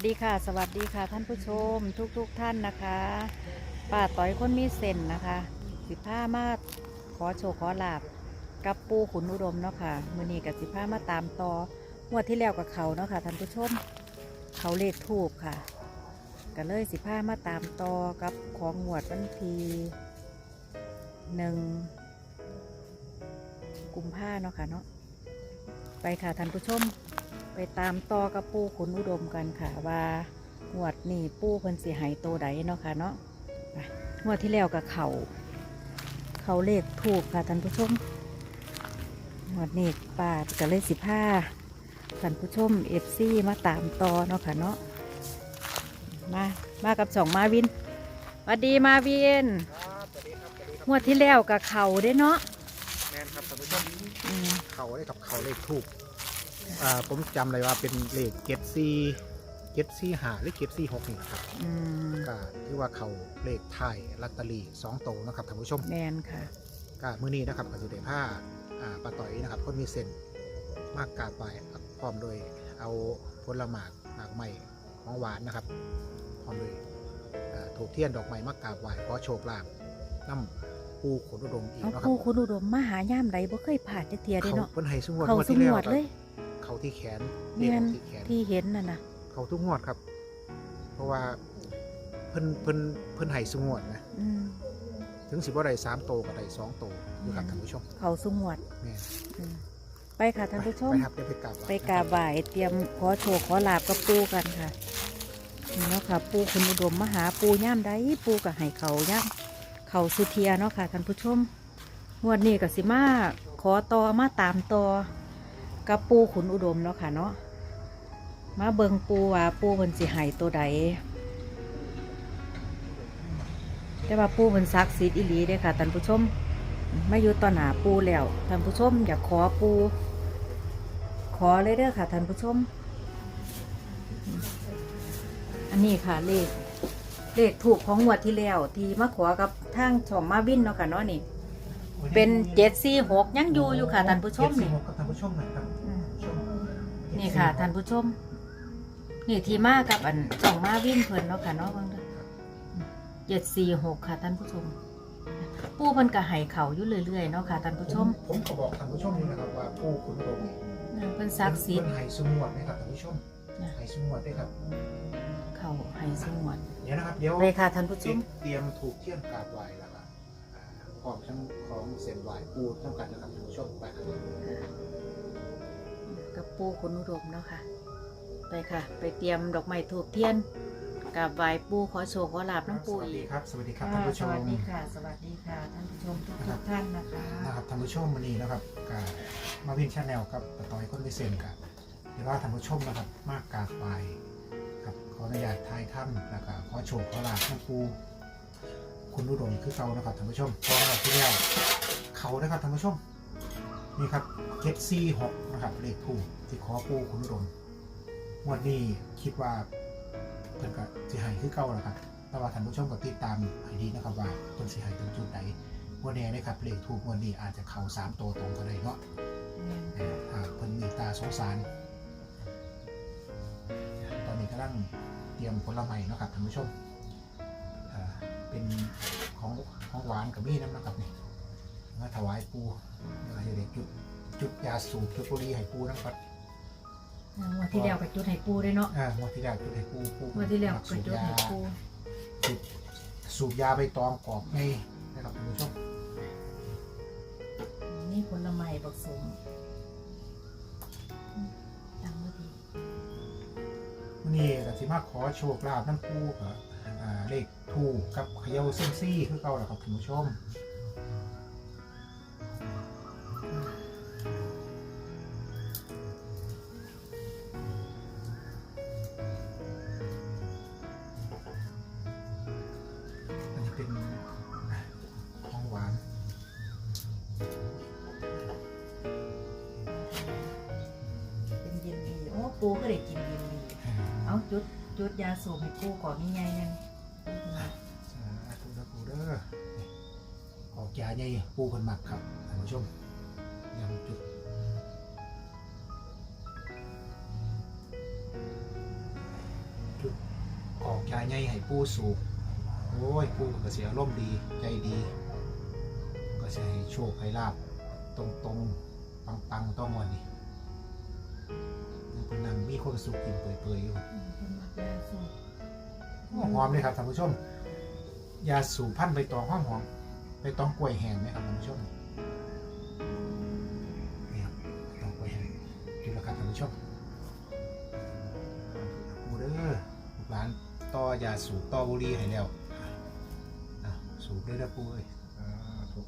วัสดีค่ะ สวัสดีค่ะท่านผู้ชมทุกๆทท่านนะคะป้าต่อยคนมีเส้นนะคะ สิผ้ามาขอโชว์ขอลาบกับปูขุนอุดมเนาะค่ะมือนี้กับสิผ้ามาตามต่องวดที่แล้วกับเขาเนาะค่ะท่านผู้ชมเขาเลขทูบค่ะก็เลยสิผ้ามาตามต่อกับของงวดวันทีหนึ่งกุมภาเนาะค่ะเนาะไปค่ะท่านผู้ชม ไปตามต่อกับปูขุนอุดมกันค่ะว่างวดนี่ปูเพิ่นสิใหายโตใดเนาะค่ะเนาะไปงวดที่แล้วกับเขาเขาเลขถูกค่ะท่านผู้ชมงวดนี้ป้าก็เลยสิผ้าท่านผู้ชมเอฟซีมาตามต่อเนาะค่ะเนาะมามากับสองมาวินสวัสดีมาวินครับสวัสดีครับสวัสดีครับงวดที่แล้วกับเขาได้เนาะแมนครับท่านผู้ชมอืมเขาได้กับเขาเลขถูกอ่า ผมจำเลยว่าเป็นเลขเจ็ดสี่เจ็ดสี่หาหรือเจ็ดสี่หกนี่ครับอืมก็ที่ว่าเขาเลขไทายลอตเตอรี่สองโตวนะครับท่านผู้ชม แมนค่ะ ก็มื้อนี้นะครับกสิเดผ้าอ่าปลาต่อยนะครับคนมีเส้นมากกราบไหว้ครับพร้อมโดยเอาผลหมากหมากใหม่ของหวานนะครับพร้อมโดยอ่าถูกเทียนดอกไม้มากราบไหว้ขอโชคลาภน้ำปูขนอุดมอีกเอาเนาะคปูรับขุนอุดมมาหาย่ามใดบ่เคยผ่านจักเทียได้เขาเนาะเพิ่นให้สงวดเขางวดสที่งแล้ววดครับเลย เขาที่แขนแม่นเรียกที่แขนที่เห็นน่ะนะเขาทุกงวดครับ เพราะว่าเพิ่นเพิ่นเพิ่นให้สงวดนะอืมถึงสิบ่ได้สามโตก็ได้สองโตอยู่ครับท่านผู้ชม เขาสงวดแม่นอืมไปค่ะท่านผู้ชม ไปครับเดี๋ยวไปกราบหว้ไปกราบไหว้เตรียมขอโชคขอลาบกับปูกันค่ะนี่เนาะค่ะ ปูคุณอุดมมาหาปูย่ามใดปูกับให้เขาย่ามเขาสุเทียเนาะค่ะท่านผู้ชมงวดนี้กับสิมาขอต่อมาตามต่อ กับปูขุนอุดมเนาะค่ะเนาะมาเบิงปูว่าปูเพิ่นสิให้ตัวใดแต่ว่าปูเพิ่นซักดิ์สิทธิ์อีหลีเด้ค่ะท่านผู้ชมมาอยู่ต่อหน้าปูแล้วท่านผู้ชมอยากขอปู ขอเลยเด้อค่ะท่านผู้ชม อันนี้ค่ะเลขเลขถูกของงวดที่แล้ว ที่มาขอกับทางช่องมาวินเนาะค่ะเนาะนี่ เป็นเจ็ดสี่หกยังอยู่อยู่ค่ะท่านผู้ชมเจ็ดสี่นี่หกกับท่านผู้ชมหน่อยครับ นี่ค่ะท่านผู้ชม นี่ที่มากับอันช่องมาวินเพิ่นเนาะค่ะเนาะเบางเด้อเจ็ดสี่หกค่ะท่านผู้ชม ปูมันก็ให้เขาอยู่เรื่อยๆเนาะค่ะท่านผู้ชมผมก็บอกท่านผู้ชมนี่นะครับว่าผู้ขุนอุดมนี่อืมเพิ่นซักดิ์สิทธิ์เพิ่นให้สงวดนะครับท่านผู้ชมนะให้สงวดด้วยครับ เขาให้สงวนเดี๋ยวนะครับเดี๋ยวเลยค่ะท่านผู้ชมเตรียมถูกเทียนกราบไหว้แล้วก็อ่าพร้อมทั้งของเส้นไหว้ปูทั้งกันนะครับท่านผู้ชมไปครับกับ ปูคุณอุดมเนาะค่ะ ไปค่ะ ไปเตรียมดอกไม้ถูกเทียนกับไหว้ปูขอโชคขอลาบน้ำปูสวัสอีดีก ครับสวัสดีครับค่ะท่านผู้ชสมวัสดีค่ะ สวัสดีค่ะ ท่านผู้ชมทุกทุกๆท่านนะคะ นะครับท่านผู้ชมวันนี้นะครับกับมาวินชาแนลครับปะตอยคนพิเศษกับเดี๋ยวว่าท่านผู้ชมนะครับมากกราบไหว้ครับขออนุญาตทายถ้ำแล้วก็ขอโชคขอลาบน้ำปูคุณอุดมคือเก่านะครับท่านผู้ชมพร้อมกับที่แล้วเขานะครับท่านผู้ชม นี่ครับเจ็ดสี่หกนะครับเลขถูกที่ขอปูคุณดมวันนี้คิดว่าเพิ่นก็สิให้คือเก่าแล้วครับแต่ว่าท่านผู้ชมก็ติดตามให้ดีนะครับว่าเพิ่นสิให้ถึงจุดไหนวันนี้นะครับเลขถูกวันนี้อาจจะเข้าสามตัวตรงก็ได้เนาะเออหากเพิ่นมีตาสงสาร ตอนนี้กำลังเตรียมผลไม้เนาะครับท่านผู้ชมเป็นของของหวานกับมีน้ำนะครับนี่มาถวายปู ให้เด็กจุดจุดยาสูบจุดบุหรี่ให้ปูน้ำปัดงวดที่แล้วกับจุดให้ปูด้วยเนาะอ่างวดที่แล้วจุดให้ปูปูงวดที่แล้วมักับสูบจุดยาให้ปูสูบสูบยาใบตองกรอบในนะครับท่านผู้ชมนี่ผลไม้ผสมตั้งไว้ดีวันนี้ก็สิมาขอโชคลาภน้ำปูกับอ่าเลขถูกกับเขย่าเส้นซี่คือเก่าแหละครับท่านผู้ชม ปูก็ได้กินเย็นดีเอาจุดจุดยาสูบให้ปูก่อนง่ายๆนึงสาธุนะปูเด้อนี่ออกยาใหญ่ปูคนหมักครับท่านผู้ชมยังจุดชาใหญ่ให้ปูสูบโอ้ยปูก็เสียร่มณ์ดีใจดีก็จะให้โชคให้ลาบตรงตรงปังปังๆต้องวันนี้ นี่เป็นนังมีความสุขกินเปื่อยๆอยู่คนมักยาสูบโอ้หอมเลยครับท่านผู้ชม ยาสูบพันธุ์ใบตองหอมหอมใบตองกล้วยแห้งไหมครับท่านผู้ชมนี่ครับใบตองกล้วยแห้งดูแล้วครับท่านผู้ชมปูเด้อลูกหลานต่อยาสูบต่อบุหรี่ให้แล้วอะสูบเด้อเด้อปูเอ้ยอ่าถูก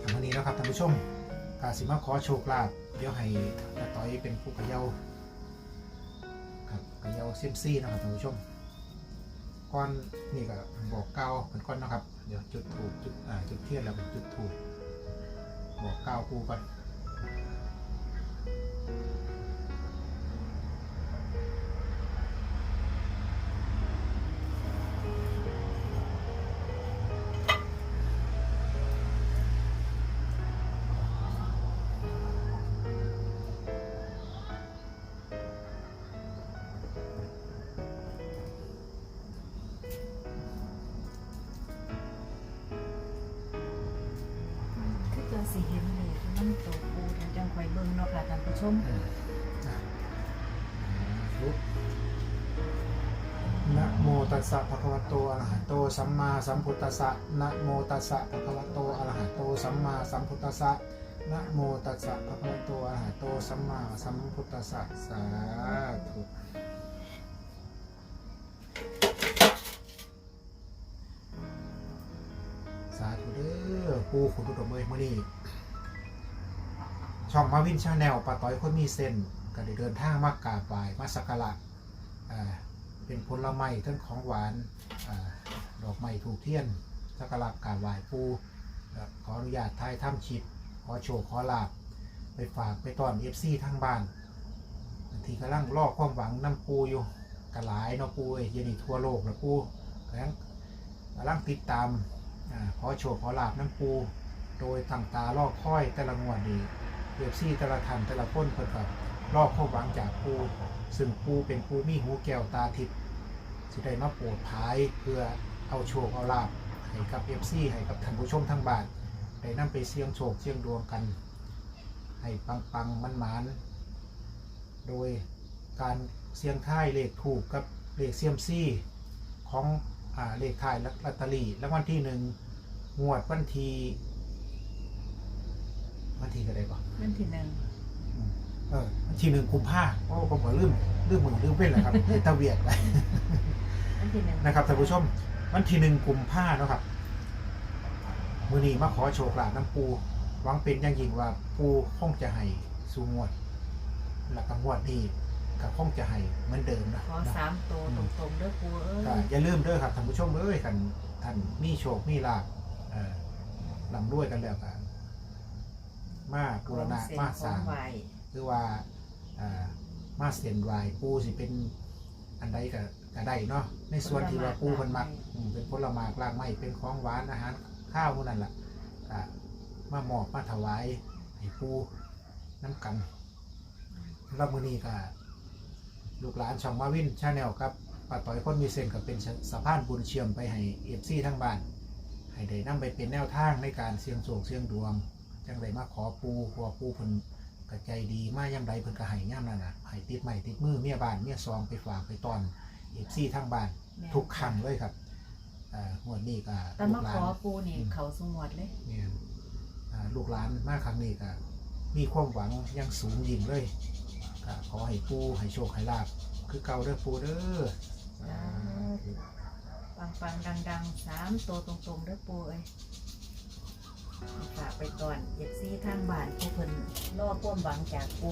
ทางวันนี้นะครับท่านผู้ชมกาสิมาขอโชคลาภ เดี๋ยวให้ตาต้อยเป็นผู้เขย่าครับก็ยาเซมซี่นะครับท่านผู้ชมก้อนนี่ก็บอกเก้าเป็นก้อนนะครับ เดี๋ยวจุดถูกจุดอ่าจุดเทียนแล้วเป็นจุดถูกบอกเก้าปูก่อน มนะโมตัสสะภะคะวะโตอะระหะโตสัมมาสัมพุทธัสสะนะโมตัสสะภะคะวะโตอะระหะโตสัมมาสัมพุทธัสสะนะโมตัสสะภะคะวะโตอะระหะโตสัมมาสัมพุทธัสสะสาธุสาธุเด้อปูขุนอุดมเอ้ยมื้อนี้ ช่องมาวินชาแนลปาต้อยคนมีเส้นก็ได้เดินทางมากราบไหว้มาสักการะเป็นผลไม้ทั้งของหวานอดอกไม้ถูกเทียนสักการะกราบไหว้ปูขออนุญาตทายถ้ำชิดขอโชว์ขอลาบ ไปฝากไปต้อนเอฟซีทางบ้านบางทีกำลังรอความหวังน้ำปูอยู่กระหลายเนาะปูเอ้ยเยนีทั่วโลกนะปูกำลังกำลังติดตามอขอโชว์ขอลาบน้ำปู โดยตั้งตารอคอยแต่ละงวดนี้ เบบซี่แต่ละทันแต่ละคนเพิ่นกับรอบข้าหวังจากปูซึ่งปูเป็นปูมีหูแก้วตาทิพย์สิได้มาโปรดภายเพื่อเอาโชคเอาลาบให้กับเอฟซีให้กับท่านผู้ชมทั้งบ้านได้นำไปเสี่ยงโชคเสี่ยงดวงกัน ให้ปังปังมันหมานโดยการเสี่ยงท้ายเลขถูกกับเลขเซียมซี่ของอเลขท้ายลอตเตอรี่แล้ววันที่หนึ่งงวดวันที่วันที่อะไรก่อน นั่นที่หนึ่งเออวันที่หนึ่งกุมภาโอ้ผมก็ลืมลืมมือลืมเป็นแหละครับ ตะเวียดไปนั่นที่หนึ่งนะครับท่านผู้ชม วันที่หนึ่งกุมภาเนาะครับมือนี้มาขอโชคลาภน้ำปูหวังเป็นอย่างยิ่งว่าปูคงจะให้สู่งวดแล้วก็งวดนี้ก็คงจะให้เหมือนเดิมนะขอสามโตวตรงๆเด้อปูเอ้ก็ยอย่าลืมเด้อครับท่านผู้ชมเอ้ยกันท่านมีโชคมีลาภเอ่อลำด้วยกันแล้วกัน มาบูรณะเส้นมาขสอร้างงไหวคือว่าอ่ามาเสียนวายปูสิเป็นอันใดก็ก็ได้เนาะในส่วนที่ว่าปูมันมักอืมเป็นผลไม้กลางไม้เป็นของหวานอาหารข้าวพวกนั้นล่ะก็มามอบมาถวายให้ปูน้ำกันแล้วมือนี้ก็ลูกหลานช่องมาวินชาแนลครับป้าต่อยคนมีเส้นก็เป็นสะพานบุญเชื่อมไปให้เอฟซีทั้งบ้านให้ได้นำไปเป็นแนวทางในการเสี่ยงโชคเสี่ยงดวง จังไดมาขอปูเพราะวาปูเพิ่นก็ใจดีมาย่ำใดเพิ่นก็ให้ย่ำนั่นน่ะให้ติดใหม่ติดมือเมียบ้านเมียซองไปฝากไปตอนเอฟซีทั้งบ้านแม่ทุกครั้งเลยครับอ่างวดนี้ก็แต่ลูมากหลาขน อปูนี่เขาสงวดเลย เนี่ยอ่าลูกหลานมาครั้งนี้ก็มีความหวังอยังสูงยิ่งเลยก็ขอให้ปูให้โชคให้ลาบคือเก่าเด้อปูเด้อสาธุปังๆดังๆสามโตวตรงๆเด้อปูเอ้ย ฝากไปก่อนเอฟซีทางบ้านผู้เพิ่นรอความหวังจากปู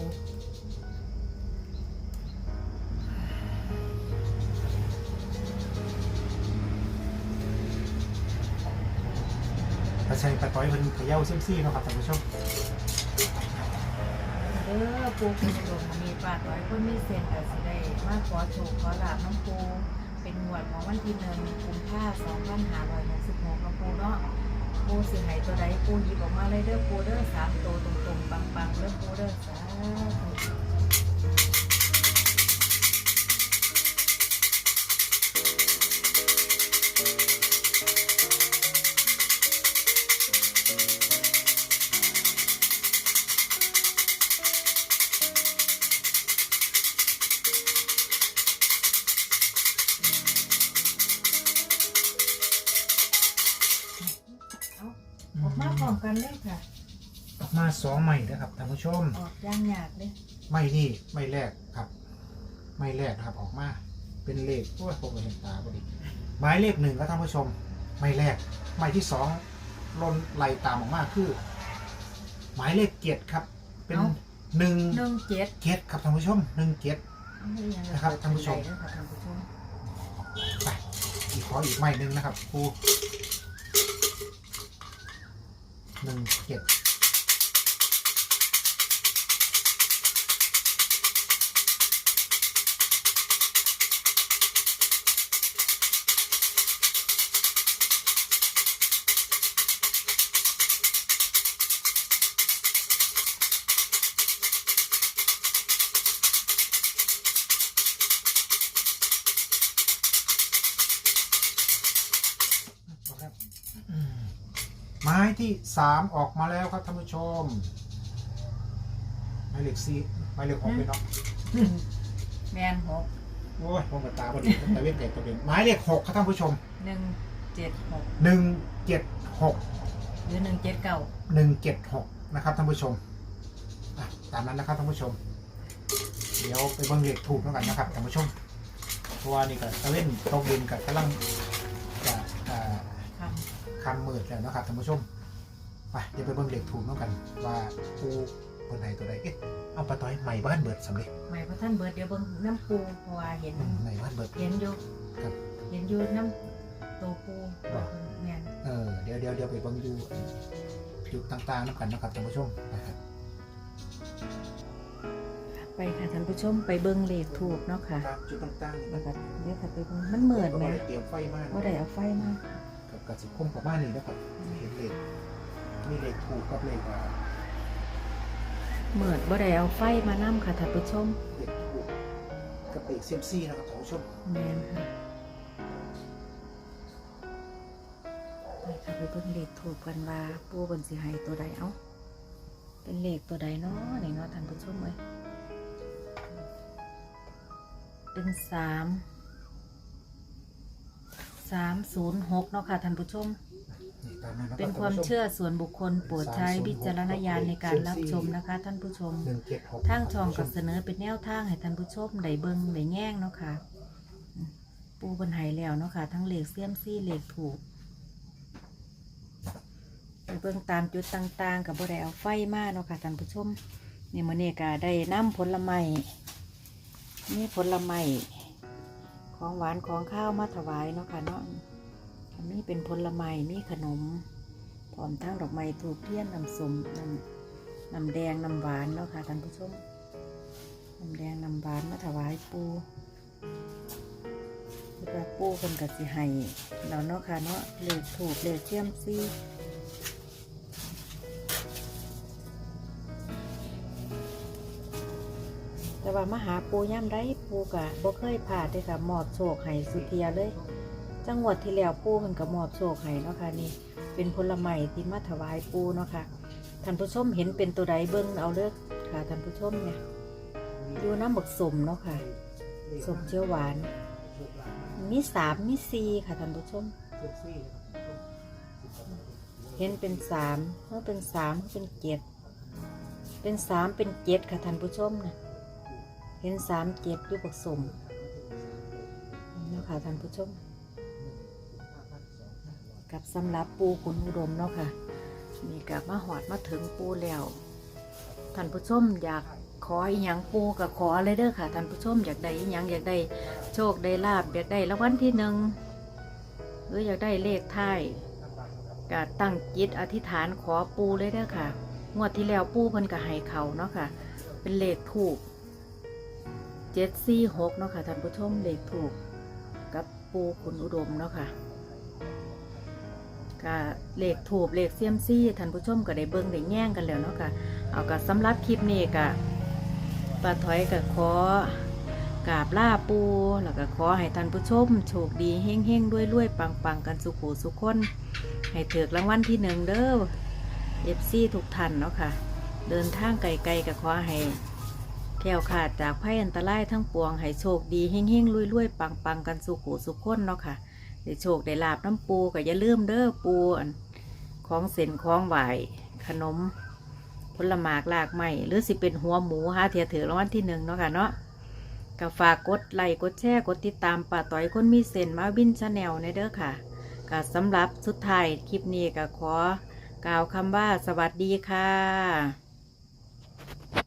ถ้าใช้ปลาต้อยเพิ่นเขย่าเซยมซี่เนาะครับท่านผู้ชมเด้อปูคุณดมมีปาดร้อยคนมีเส้นแต่สิได้มาขอโชคขอลาบน้องปูเป็นงวดของวันที่หนึ่งกุมภาสองพันห้าร้อยหกสิบหกน้องปูเนาะ ปูสิให้ตัวใดปูหยิบออกมาเลยเด้อปูเด้อสามตัวตรงๆปังๆเด้อปูเด้อสาธุ มาพร้อมกันเลยค่ะ ออกมาสองใหม่นะครับท่านผู้ชม ออกย่างยากเลยไม่นี่ไม่แรกครับ ไม่แรกครับออกมา เป็นเลขโอ้ยผมเห็นตาพอดีหมายเลขหนึ่งครับท่านผู้ชม ไม่แรกไม่ที่สองลนไล่ตามออกมาคือ หมายเลขเกียรติครับ เป็นหนึ่งหนึ่งเจ็ดเกียรติครับท่านผู้ชมหนึ่งเกียรติ นะครับท่านผู้ชมเปิดท่านผู้ชมไปอีกขออีกไม่หนึ่งนะครับครู หนึ่งเจ็ด ที่สามออกมาแล้วครับท่านผู้ชมไม้เหล็กสี่ไม้เหล็กหกเป็นเนาะแมนหกโอ้ยผมกับตาพอดีแต่เว้นไก่ตัวเด่นไม้เหล็กหกครับท่านผู้ชมหนึ่งเจ็ดหกหนึ่งเจ็ดหกหรือหนึ่งเจ็ดเก้าหนึ่งเจ็ดหกนะครับท่านผู้ชมอะตามนั้นนะครับท่านผู้ชม เดี๋ยวไปเบิ่งเหล็กถูกแล้วกันนะครับท่านผู้ชมเพราะว่านี่ก็ตะเว้นตกดินกับกำลังจะอ่าคคำมืดแล้วนะครับท่านผู้ชม ไปเดี๋ยวไปเบิ่งเลขถูกน้องกัน ว่าปูคนไหนตัวใดเอ๊ะเอาปลาต้อยใหม่บ้านเบิดสำเร็จำหมายพระท่านเบิร์ดเดี๋ยวเบิ่งน้ำปูเพราะว่าเห็น อืมใหม่บ้านเบิด เห็นอยู่ครับเห็นอยู่น้ำตัวปูว่าแมนเออเดี๋ยวเดี๋ยวเดี๋ยวไปเบิ่งอยู่จุดต่างๆน้องกันนะครับท่านผู้ชมนะครับไปค่ะท่านผู้ชมไปเบิ่งเลขถูกเนาะค่ะครับจุดต่างๆแล้วก็เดี๋ยวค่ะไปเบิ่งมันเหมือนไหมเตรียมไฟมาก ว่าได้เอาไฟมากับกระสิบคมกับบ้านนี่นะครับเห็นเลข มีเลขถูกกับเลขอ่าเหมือนบ่ได้เอาไฟมานํค่ะท่านผู้ชมเลขถูกกับเลขเซียมซี่นะครับท่านผู้ชมแมนค่ะไปค่ะไปเบิ่งเลขถูกกันว่าปูบนสิให้ตัวใดเอ้าเป็นเลขตัวใดเนาะนี่เนาะท่านผู้ชมเอ้ยเป็นสามสามศูนย์หกเนาะค่ะท่านผู้ชมนี่ ตามะรับเป็นความเชื่อส่วนบุคคลโปรดใช้วิจารณญาณในการรับชมนะคะ ท่านผู้ชม หนึ่งเจ็ดหกทางช่องก็เสนอเป็นแนวทางให้ท่านผู้ชมได้เบิ่งได้แง่งเนาะค่ะอืมปูบนไหแล้วเนาะค่ะ ทั้งเหล็กเสียมซี่เหล็กถูกไปเบิ่งตามจุดต่างๆ กับบ่ได้เอาไฟมาเนาะค่ะท่านผู้ชมนี่มื้อนี้ก็ได้น้ำผลไม้นี่ผลไม้ของหวานของข้าวมาถวายเนาะค่ะเนาะ อันนี้เป็นผลไม้มีขนมพร้อมทั้งดอกไม้ถูกเทียนน้ำสมน้ำน้ำแดงน้ำหวานเนาะค่ะท่านผู้ชมน้ำแดงน้ำหวานมาถวายปูเพื่อปูคนกับสิให้เราเนาะค่ะเนาะเลขถูกเลขเชื่อมซี่แต่ว่ามาหาปูย่ำได้ปูกะบ่เคยผ่าดเลยค่ะหมอบโชคให้สุเทียเลย จังหวัดที่แล้วปูมันก็มอบโชคให้เนาะค่ะนี่เป็นผลไม้ที่มาถวายปูเนาะค่ะท่านผู้ชมเห็นเป็นตัวใดเบิ้งเอาเลือกค่ะท่านผู้ชมเนี่ยดูน้ำบักสมเนาะค่ะสมเจียวหวาน มีสามมีสี่ค่ะท่านผู้ชม เห็นเป็นสามเมื่อเป็นสามเป็นเจ็ดเป็นสามเป็นเจ็ดค่ะท่านผู้ชมนะเห็นสามเจ็ดอยู่บักสมเนาะค่ะท่านผู้ชม กับสำหรับปูขุนอุดมเนาะค่ะมีกับมาหอดมาถึงปูแล้วท่านผู้ชมอยากขออีหยังปูกับขอเลยเด้อค่ะท่านผู้ชมอยากได้อีหยังอยากได้โชคได้ลาบอยากได้รางวัลที่หนึ่งหรืออยากได้เลขท้ายก็ตั้งจิตอธิษฐานขอปูเลยเด้อค่ะ งวดที่แล้วปูเพิ่นก็ให้เขาเนาะค่ะ เป็นเลขถูกเจ็ดสี่หกเนาะค่ะท่านผู้ชมเลขถูกกับปูขุนอุดมเนาะค่ะ ก็เลขถูกเลขเซียมซี่ท่านผู้ชมก็ได้เบิ่งได้แย่งกันแล้วเนาะค่ะเอาก็สำหรับคลิปนี้ก็ป้าถอยก็ขอกราบล่าปูแล้วก็ขอให้ท่านผู้ชมโชคดีเฮงเฮงๆด้วยรวยปังปังๆ กันสุขูสุขคน ให้ถือรางวัลที่หนึ่งเด้อเอฟซีทุกท่านเนาะค่ะ เดินทางไกลๆก็ขอให้แคล้วขาดจากภัยอันตรายทั้งปวงให้โชคดีเฮงเฮงๆรวยๆปังปังๆ กันสุขูสุขคนเนาะค่ะ ได้โชคได้ลาบน้ำปูก็อย่าลืมเด้อปูนของเส้นของไหวขนมผลหมากลากไม้หรือสิเป็นหัวหมูหาเทียถือรางวัลที่หนึ่งเนาะค่ะเนาะก็ฝากกดไลค์กดแชร์กดติดตามป่าต่อยคนมีเส้นมาวินชาแนลในเด้อค่ะก็สำหรับสุดท้ายคลิปนี้ก็ขอกล่าวคำว่าสวัสดีค่ะ